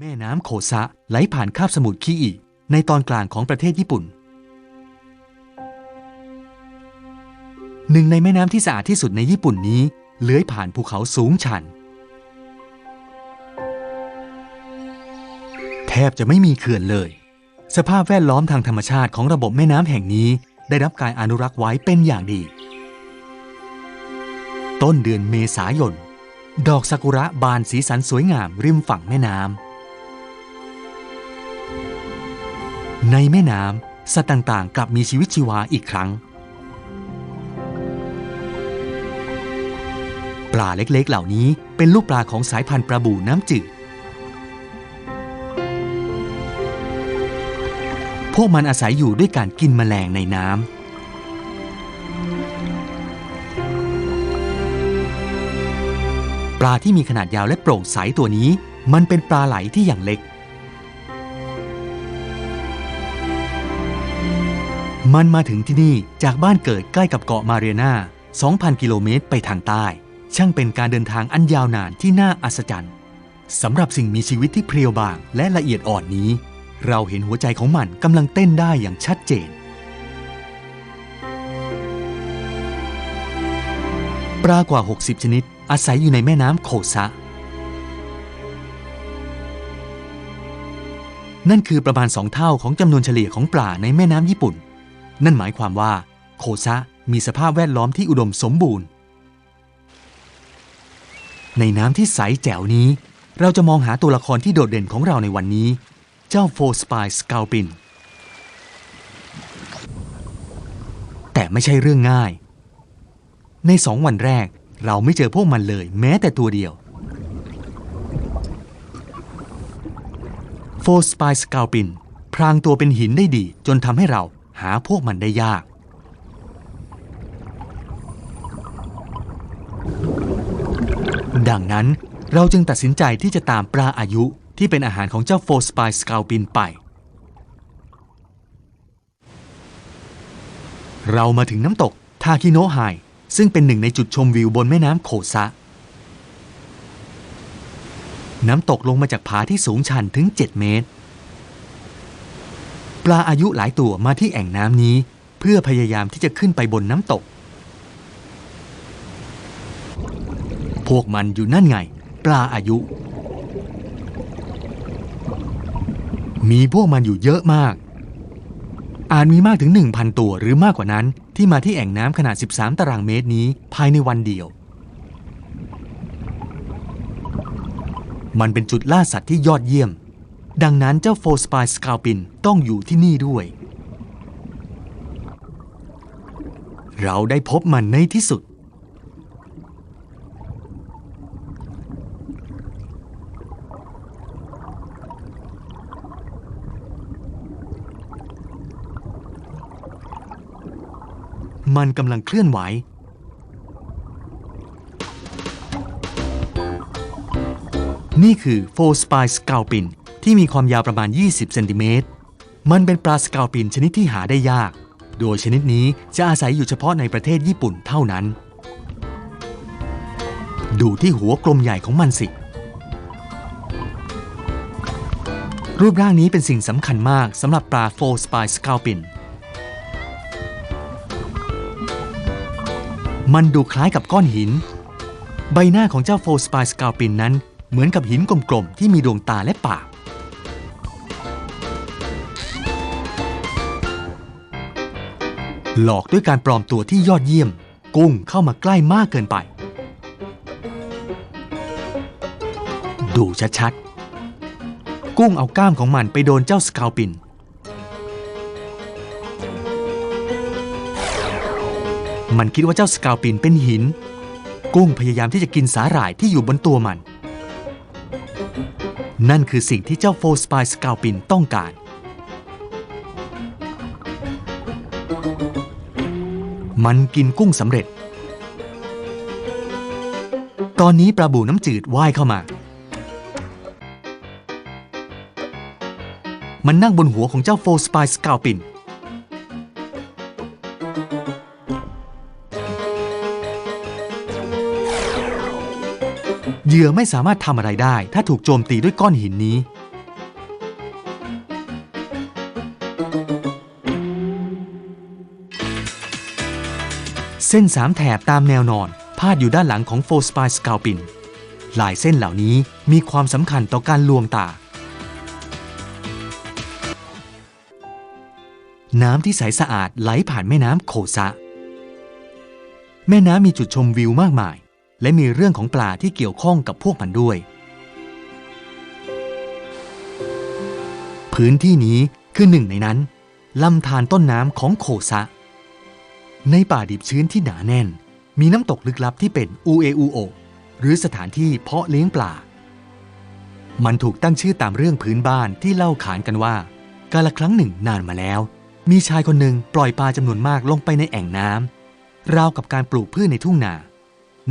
แม่น้ำโคซะไหลผ่านคาบสมุทรคิอิในตอนกลางของประเทศญี่ปุ่น หนึ่งในแม่น้ำที่สะอาดที่สุดในญี่ปุ่นนี้ เลื้อยผ่านภูเขาสูงชัน แทบจะไม่มีเขื่อนเลย สภาพแวดล้อมทางธรรมชาติของระบบแม่น้ำแห่งนี้ ได้รับการอนุรักษ์ไว้เป็นอย่างดี ต้นเดือนเมษายน ดอกซากุระบานสีสันสวยงามริมฝั่งแม่น้ำ ในแม่น้ำสัตว์ต่างๆ กลับมีชีวิตชีวาอีกครั้ง ปลาเล็กๆ เหล่านี้เป็นลูกปลาของสายพันธุ์ปลาบูน้ำจืด พวกมันอาศัยอยู่ด้วยการกินแมลงในน้ำปลาที่มีขนาดยาวและโปร่งใสตัวนี้ มันเป็นปลาไหลที่อย่างเล็ก มันมาถึงที่นี่จากบ้านเกิดใกล้กับเกาะมาเรียนา2,000 กิโลเมตรไปทางใต้ ช่างเป็นการเดินทางอันยาวนานที่น่าอัศจรรย์สำหรับสิ่งมีชีวิตที่เพรียวบางและละเอียดอ่อนนี้ เราเห็นหัวใจของมันกำลังเต้นได้อย่างชัดเจน ปลากว่า 60 ชนิด อาศัยอยู่ในแม่น้ำโคซะ นั่นคือประมาณ2เท่าของจำนวนเฉลี่ยของปลาในแม่น้ำญี่ปุ่น นั่นหมายความว่า โคซะมีสภาพแวดล้อมที่อุดมสมบูรณ์ ในน้ำที่ใสแจ๋วนี้ เราจะมองหาตัวละครที่โดดเด่นของเราในวันนี้ เจ้าโฟสปายสกาลปิน แต่ไม่ใช่เรื่องง่าย ในสองวันแรกเราไม่เจอพวกมันเลย แม้แต่ตัวเดียวโฟสปายสกาลปินพรางตัวเป็นหินได้ดีจนทำให้เรา หาพวกมันได้ยาก ดังนั้นเราจึงตัดสินใจที่จะตามปลาอายุที่เป็นอาหารของเจ้าโฟสปายสกาลปินไป เรามาถึงน้ำตกทาคิโนไฮซึ่งเป็นหนึ่งในจุดชมวิวบนแม่น้ำโคซะ น้ำตกลงมาจากผาที่สูงชันถึง 7 เมตร ปลาอายุหลายตัวมาที่แอ่งน้ำนี้ เพื่อพยายามที่จะขึ้นไปบนน้ำตก พวกมันอยู่นั่นไง ปลาอายุ มีพวกมันอยู่เยอะมาก อาจมีมากถึง 1,000 ตัวหรือมากกว่านั้นที่มาที่แอ่งน้ำขนาด 13 ตารางเมตรนี้ภายในวันเดียว มันเป็นจุดล่าสัตว์ที่ยอดเยี่ยม ดังนั้นเจ้าโฟสปายสกาปินต้องอยู่ที่นี่ด้วย เราได้พบมันในที่สุด มันกำลังเคลื่อนไหวนี่คือโฟสปายสกาลปิน ที่มีความยาวประมาณ 20 เซนติเมตร มันเป็นปลาสกาลปินชนิดที่หาได้ยาก โดยชนิดนี้จะอาศัยอยู่เฉพาะในประเทศญี่ปุ่นเท่านั้น ดูที่หัวกลมใหญ่ของมันสิ รูปร่างนี้เป็นสิ่งสำคัญมากสำหรับปลาโฟสปายสกาลปิน มันดูคล้ายกับก้อนหิน ใบหน้าของเจ้าโฟสปายสกาลปินนั้น เหมือนกับหินกลมๆที่มีดวงตาและปาก หลอกด้วยการปลอมตัวที่ยอดเยี่ยม กุ้งเข้ามาใกล้มากเกินไป ดูชัดๆ กุ้งเอาก้ามของมันไปโดนเจ้าสกาลปิน มันคิดว่าเจ้าสกาลปินเป็นหิน กุ้งพยายามที่จะกินสาหร่ายที่อยู่บนตัวมัน นั่นคือสิ่งที่เจ้าโฟสปายสกาลปินต้องการ มันกินกุ้งสำเร็จ ตอนนี้ปลาบูน้ำจืดว่ายเข้ามา มันนั่งบนหัวของเจ้าโฟสปายสกาลปิน เหยื่อไม่สามารถทำอะไรได้ ถ้าถูกโจมตีด้วยก้อนหินนี้ ส้นสามแถบตามแนวนอน พาดอยู่ด้านหลังของโฟสปายสกาปินลายเส้นเหล่านี้มีความสำคัญต่อการลวงตา น้ำที่ใสสะอาดไหลผ่านแม่น้ำโคซะ แม่น้ำมีจุดชมวิวมากมาย และมีเรื่องของปลาที่เกี่ยวข้องกับพวกมันด้วย พื้นที่นี้คือหนึ่งในนั้นลำธารต้นน้ำของโคซะ ในป่าดิบชื้นที่หนาแน่น มีน้ำตกลึกลับที่เป็นอูเออูโอหรือสถานที่เพาะเลี้ยงปลา มันถูกตั้งชื่อตามเรื่องพื้นบ้านที่เล่าขานกันว่า กาลครั้งหนึ่งนานมาแล้ว มีชายคนหนึ่งปล่อยปลาจำนวนมากลงไปในแอ่งน้ำราวกับการปลูกพืชในทุ่งนา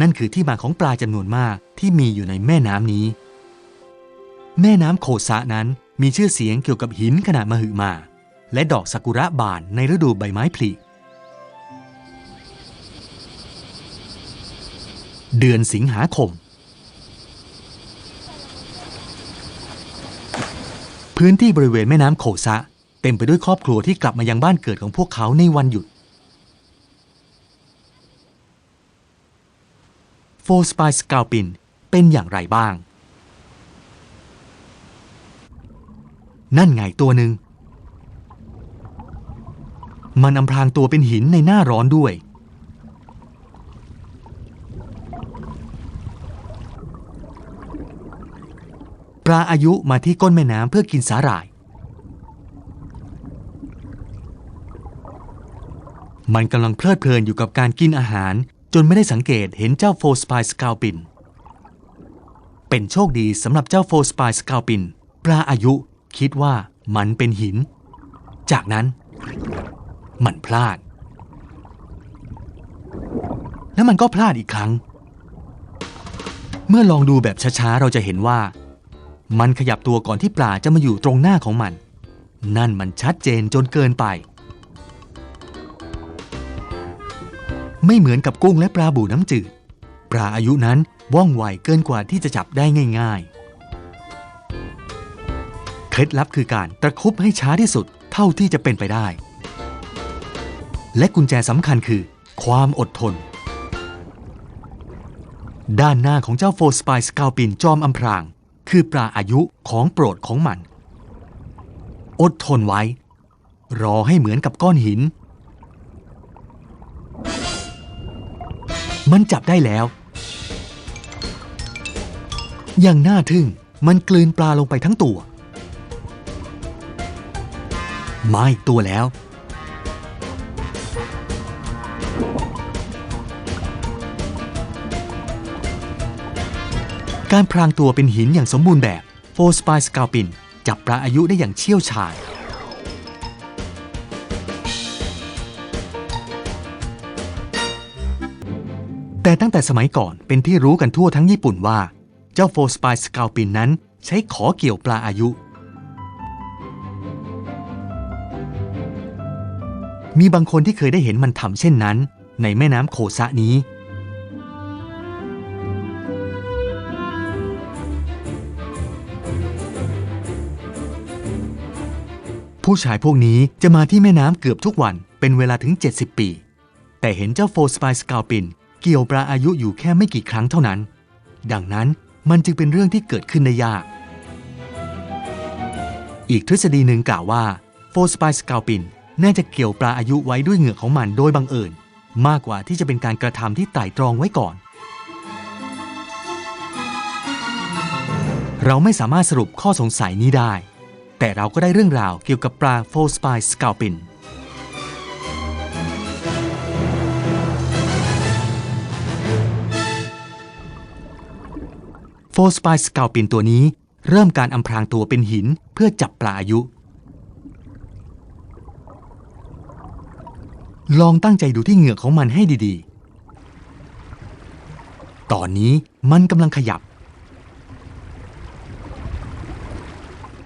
นั่นคือที่มาของปลาจำนวนมากที่มีอยู่ในแม่น้ำนี้ แม่น้ำโคซะนั้นมีชื่อเสียงเกี่ยวกับหินขนาดมหึมา และดอกซากุระบานในฤดูใบไม้ผลิ เดือนสิงหาคม พื้นที่บริเวณแม่น้ำโขซะ เต็มไปด้วยครอบครัวที่กลับมายังบ้านเกิดของพวกเขาในวันหยุด โฟสปายสกาปินเป็นอย่างไรบ้าง นั่นไงตัวหนึ่ง มันอำพรางตัวเป็นหินในหน้าร้อนด้วย ปลาอายุมาที่ก้นแม่น้ำเพื่อกินสาหร่าย มันกำลังเพลิดเพลินอยู่กับการกินอาหาร จนไม่ได้สังเกตเห็นเจ้าโฟสปายสกาปิน เป็นโชคดีสำหรับเจ้าโฟสปายสกาปิน ปลาอายุคิดว่ามันเป็นหิน จากนั้น มันพลาด แล้วมันก็พลาดอีกครั้ง เมื่อลองดูแบบช้าๆ เราจะเห็นว่า มันขยับตัวก่อนที่ปลาจะมาอยู่ตรงหน้าของมัน นั่นมันชัดเจนจนเกินไป ไม่เหมือนกับกุ้งและปลาบูน้ำจืด ปลาอายุนั้นว่องไวเกินกว่าที่จะจับได้ง่าย ๆ เคล็ดลับคือการตะคุบให้ช้าที่สุดเท่าที่จะเป็นไปได้ และกุญแจสำคัญคือ ความอดทน ด้านหน้าของเจ้าโฟสปายสกาปินจอมอำพราง คือปลาอายุของโปรดของมัน อดทนไว้ รอให้เหมือนกับก้อนหิน มันจับได้แล้ว อย่างน่าทึ่งมันกลืนปลาลงไปทั้งตัว ไม่ตัวแล้ว การพรางตัวเป็นหินอย่างสมบูรณ์แบบโฟสปายสกาปินจับปลาอายุได้อย่างเชี่ยวชาญ แต่ตั้งแต่สมัยก่อนเป็นที่รู้กันทั่วทั้งญี่ปุ่นว่า เจ้าโฟสปายสกาปินนั้นใช้ขอเกี่ยวปลาอายุ มีบางคนที่เคยได้เห็นมันทำเช่นนั้น ในแม่น้ำโคซะนี้ ผู้ชายพวกนี้จะมาที่แม่น้ำเกือบทุกวันเป็นเวลาถึง 70 ปี แต่เห็นเจ้าโฟสปายสกาปิน เกี่ยวปลาอายุอยู่แค่ไม่กี่ครั้งเท่านั้น ดังนั้นมันจึงเป็นเรื่องที่เกิดขึ้นได้ยาก อีกทฤษฎีหนึ่งกล่าวว่าโฟสปายสกาปินน่าจะเกี่ยวปลาอายุไว้ด้วยเหงือกของมันโดยบังเอิญมากกว่าที่จะเป็นการกระทำที่ไตร่ตรองไว้ก่อน เราไม่สามารถสรุปข้อสงสัยนี้ได้ แต่เราก็ได้เรื่องราวเกี่ยวกับปลาโฟสปายสกาปินโฟสปายสกาปินตัวนี้ เริ่มการอำพรางตัวเป็นหินเพื่อจับปลาอายุ ลองตั้งใจดูที่เหงือกของมันให้ดีๆ ตอนนี้มันกำลังขยับ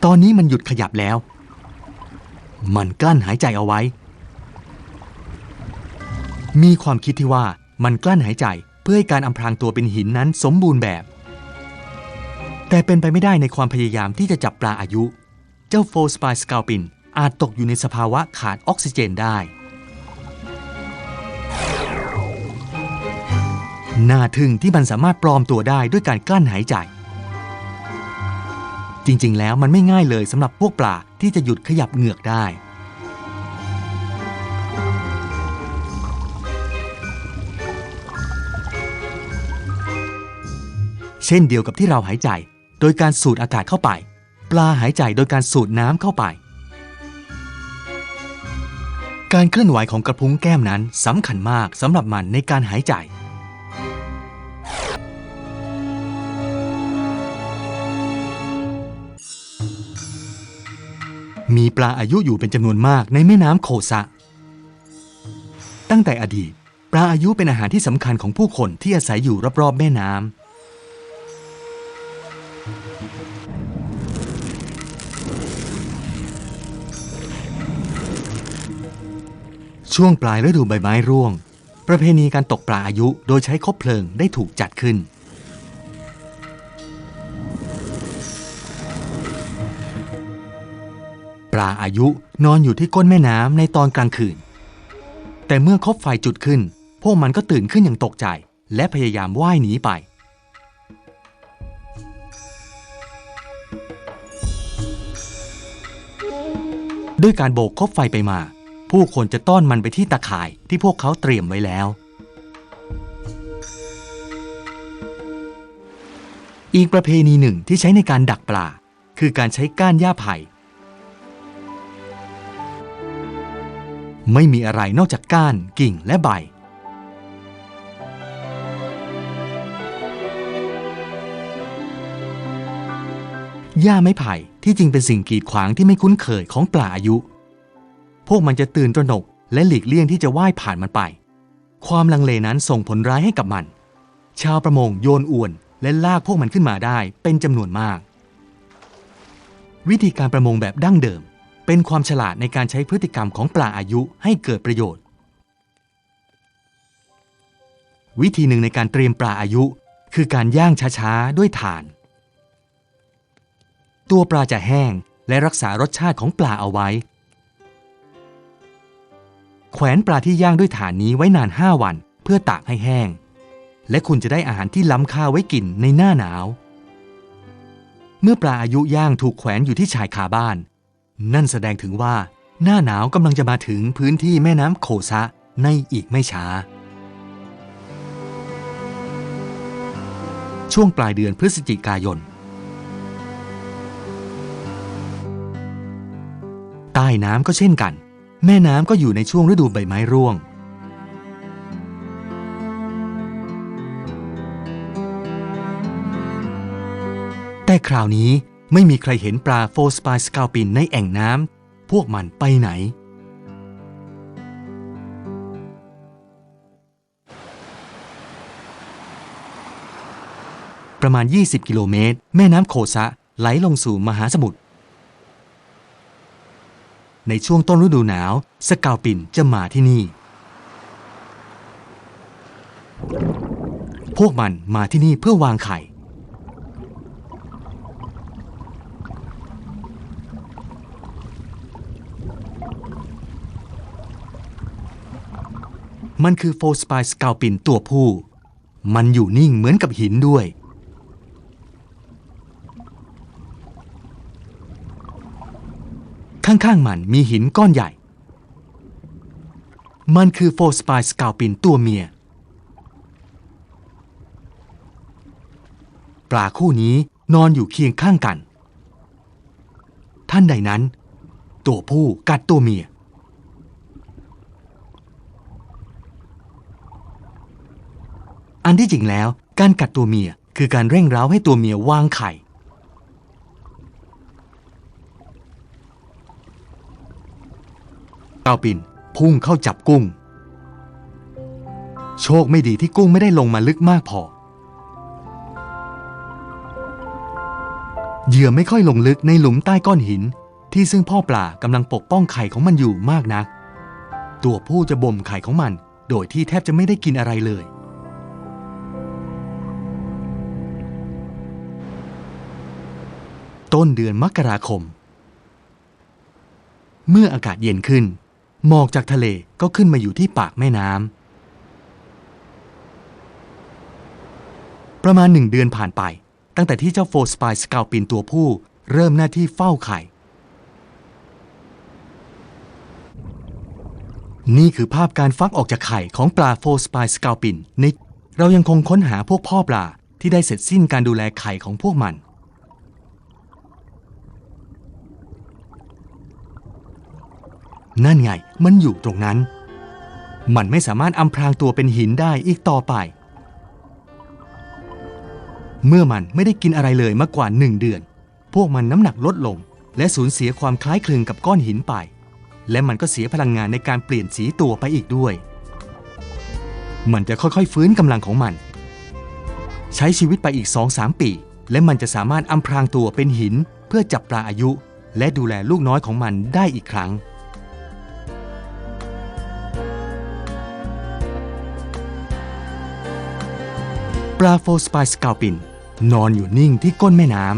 ตอนนี้มันหยุดขยับแล้ว มันกลั้นหายใจเอาไว้ มีความคิดที่ว่ามันกลั้นหายใจเพื่อให้การอำพรางตัวเป็นหินนั้นสมบูรณ์แบบ แต่เป็นไปไม่ได้ในความพยายามที่จะจับปลาอายุ เจ้าโฟสปายสกาปินอาจตกอยู่ในสภาวะขาดออกซิเจนได้ น่าทึ่งที่มันสามารถปลอมตัวได้ด้วยการกลั้นหายใจ จริงๆ แล้วมันไม่ง่ายเลยสำหรับพวกปลาที่จะหยุดขยับเหงือกได้ เช่นเดียวกับที่เราหายใจ โดยการสูดอากาศเข้าไป ปลาหายใจโดยการสูดน้ำเข้าไป การเคลื่อนไหวของกระพุ้งแก้มนั้นสำคัญมากสำหรับมันในการหายใจ มีปลาอายุอยู่เป็นจำนวนมากในแม่น้ำโคซะตั้งแต่อดีต ปลาอายุเป็นอาหารที่สำคัญของผู้คนที่อาศัยอยู่รอบๆแม่น้ำช่วงปลายฤดูใบไม้ร่วง ประเพณีการตกปลาอายุโดยใช้คบเพลิงได้ถูกจัดขึ้น ลาอายุนอนอยู่ที่ก้นแม่น้ำในตอนกลางคืน แต่เมื่อคบไฟจุดขึ้น พวกมันก็ตื่นขึ้นอย่างตกใจ และพยายามว่ายหนีไป ด้วยการโบกคบไฟไปมา ผู้คนจะต้อนมันไปที่ตะข่ายที่พวกเขาเตรียมไว้แล้ว อีกประเพณีหนึ่งที่ใช้ในการดักปลาคือการใช้ก้านหญ้าไผ่ ไม่มีอะไรนอกจากก้านกิ่งและใบ หญ้าไม้ไผ่ที่จริงเป็นสิ่งกีดขวางที่ไม่คุ้นเคยของปลาอายุ พวกมันจะตื่นตระหนกและหลีกเลี่ยงที่จะว่ายผ่านมันไป ความลังเลนั้นส่งผลร้ายให้กับมัน ชาวประมงโยนอวนและลากพวกมันขึ้นมาได้เป็นจำนวนมาก วิธีการประมงแบบดั้งเดิม เป็นความฉลาดในการใช้พฤติกรรมของปลาอายุให้เกิดประโยชน์ วิธีหนึ่งในการเตรียมปลาอายุ คือการย่างช้าๆ ด้วยถ่าน ตัวปลาจะแห้งและรักษารสชาติของปลาเอาไว้ แขวนปลาที่ย่างด้วยถ่านนี้ไว้นาน 5 วัน เพื่อตากให้แห้ง และคุณจะได้อาหารที่ล้ำค่าไว้กินในหน้าหนาว เมื่อปลาอายุย่างถูกแขวนอยู่ที่ชายคาบ้าน นั่นแสดงถึงว่า หน้าหนาวกำลังจะมาถึงพื้นที่แม่น้ำโคซะในอีกไม่ช้า ช่วงปลายเดือนพฤศจิกายน ใต้น้ำก็เช่นกัน แม่น้ำก็อยู่ในช่วงฤดูใบไม้ร่วงแต่คราวนี้ ไม่มีใครเห็นปลาโฟสปายสกาวปินในแอ่งน้ำพวกมันไปไหน ประมาณ 20 กิโลเมตร แม่น้ำโคซะไหลลงสู่มหาสมุทรในช่วงต้นฤดูหนาว สกาวปินจะมาที่นี่ พวกมันมาที่นี่เพื่อวางไข่ มันคือโฟสปายสกาวปินตัวผู้ มันอยู่นิ่งเหมือนกับหินด้วย ข้างๆมันมีหินก้อนใหญ่ มันคือโฟสปายสกาวปินตัวเมีย ปลาคู่นี้นอนอยู่เคียงข้างกัน ท่านใดนั้น ตัวผู้กัดตัวเมีย อันที่จริงแล้ว การกัดตัวเมียคือการเร่งร้าให้ตัวเมียวางไข่เกาปินพุ่งเข้าจับกุ้ง โชคไม่ดีที่กุ้งไม่ได้ลงมาลึกมากพอ เหยื่อไม่ค่อยลงลึกในหลุมใต้ก้อนหิน ที่ซึ่งพ่อปลากำลังปกป้องไข่ของมันอยู่มากนัก ตัวผู้จะบ่มไข่ของมัน โดยที่แทบจะไม่ได้กินอะไรเลย ต้นเดือนมกราคม เมื่ออากาศเย็นขึ้น หมอกจากทะเลก็ขึ้นมาอยู่ที่ปากแม่น้ำประมาณหนึ่งเดือนผ่านไป ตั้งแต่ที่เจ้าโฟสปายสกาวปินตัวผู้เริ่มหน้าที่เฝ้าไข่ นี่คือภาพการฟักออกจากไข่ของปลาโฟสปายสกาวปินในเรายังคงค้นหาพวกพ่อปลาที่ได้เสร็จสิ้นการดูแลไข่ของพวกมัน นั่นไง มันอยู่ตรงนั้น มันไม่สามารถอำพรางตัวเป็นหินได้อีกต่อไป เมื่อมันไม่ได้กินอะไรเลยมากกว่าหนึ่งเดือน พวกมันน้ำหนักลดลง และสูญเสียความคล้ายคลึงกับก้อนหินไป และมันก็เสียพลังงานในการเปลี่ยนสีตัวไปอีกด้วย มันจะค่อยๆฟื้นกำลังของมัน ใช้ชีวิตไปอีก2-3ปี และมันจะสามารถอำพรางตัวเป็นหินเพื่อจับปลาอายุ และดูแลลูกน้อยของมันได้อีกครั้ง ปลาโฟสปายสกาปิน นอนอยู่นิ่งที่ก้นแม่น้ำ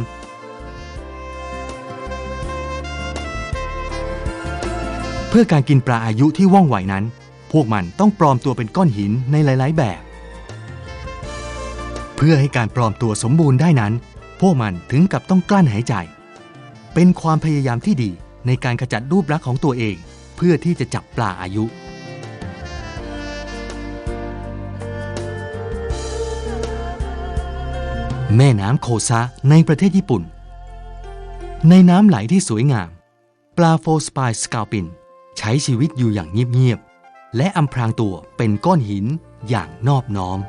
เพื่อการกินปลาอายุที่ว่องไวนั้น พวกมันต้องปลอมตัวเป็นก้อนหินในหลาย ๆ แบบ เพื่อให้การปลอมตัวสมบูรณ์ได้นั้น พวกมันถึงกับต้องกลั้นหายใจ เป็นความพยายามที่ดีในการขจัดรูปลักษณ์ของตัวเอง เพื่อที่จะจับปลาอายุ แม่น้ำโคซะในประเทศญี่ปุ่น ในน้ำไหลที่สวยงาม ปลาโฟสปายสกาปิน ใช้ชีวิตอยู่อย่างเงียบ ๆ และอำพรางตัวเป็นก้อนหินอย่างนอบน้อม